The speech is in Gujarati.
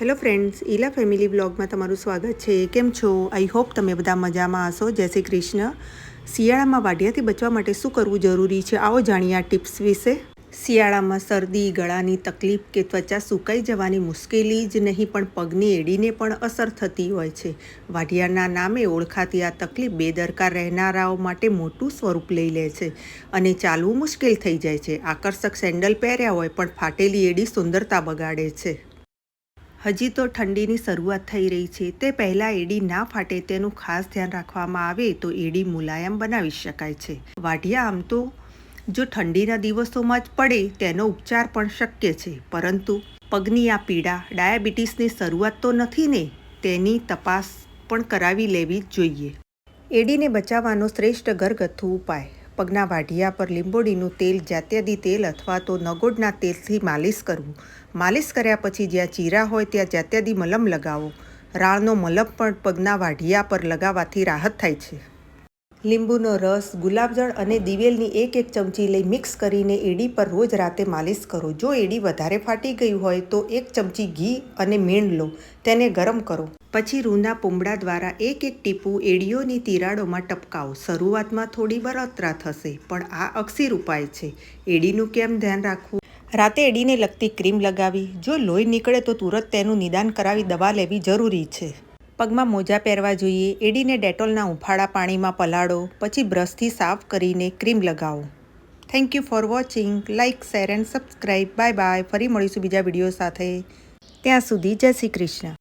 હેલો ફ્રેન્ડ્સ ઈલા ફેમિલી બ્લોગમાં તમારું સ્વાગત છે. કેમ છો? આઈ હોપ તમે બધા મજામાં હશો. જય શ્રી કૃષ્ણ. શિયાળામાં વાઢિયાથી બચવા માટે શું કરવું જરૂરી છે? આવો જાણીએ આ ટિપ્સ વિશે. શિયાળામાં શરદી, ગળાની તકલીફ કે ત્વચા સુકાઈ જવાની મુશ્કેલી જ નહીં, પણ પગની એડીને પણ અસર થતી હોય છે. વાઢિયાના નામે ઓળખાતી આ તકલીફ બેદરકાર રહેનારાઓ માટે મોટું સ્વરૂપ લઈ લે છે અને ચાલવું મુશ્કેલ થઈ જાય છે. આકર્ષક સેન્ડલ પહેર્યા હોય, પણ ફાટેલી એડી સુંદરતા બગાડે છે. હજી તો ઠંડીની શરૂઆત થઈ રહી છે. તે પહેલાં એડી ના ફાટે તેનું ખાસ ધ્યાન રાખવામાં આવે તો એડી મુલાયમ બનાવી શકાય છે. વાઢિયા આમ તો જો ઠંડીના દિવસોમાં જ પડે તેનો ઉપચાર પણ શક્ય છે. પરંતુ પગની આ પીડા, ડાયાબિટીસની શરૂઆત તો નથી ને, તેની તપાસ પણ કરાવી લેવી જોઈએ. એડીને બચાવવાનો શ્રેષ્ઠ ઘરગથ્થુ ઉપાય. પગના વાઢિયા પર લીંબોડીનું તેલ જાત્યદી તેલ અથવા તો નગોડના તેલથી માલિશ કરવું. માલિશ કર્યા પછી જ્યાં ચીરા હોય ત્યાં જાત્યદી મલમ લગાવો. રાળનો મલમ પણ પગના વાઢિયા પર લગાવવાથી રાહત થાય છે. લીંબુનો રસ, ગુલાબજળ અને દિવેલની એક એક ચમચી લઈ મિક્સ કરીને એડી પર રોજ રાતે માલિશ કરો. જો એડી વધારે ફાટી ગઈ હોય તો એક ચમચી ઘી અને મીણ લો. તેને ગરમ કરો. પછી રૂના પૂમડા દ્વારા એક એક ટીપું એડીઓની તિરાડોમાં ટપકાવો. શરૂઆતમાં થોડી બળતરા થશે, પણ આ અક્ષીર ઉપાય છે. એડીનું કેમ ધ્યાન રાખવું? રાતે એડીને લગતી ક્રીમ લગાવી. જો લોહી નીકળે તો તુરંત તેનું નિદાન કરાવી દવા લેવી જરૂરી છે. પગમાં મોજા પહેરવા જોઈએ. એડીને ડેટોલના ઉફાળા પાણીમાં પલાળો, પછી બ્રશથી સાફ કરીને ક્રીમ લગાવો. Thank you for watching like share and subscribe bye bye ફરી મળીશું બીજા વીડિયો સાથે. ત્યાં સુધી જય શ્રી કૃષ્ણ.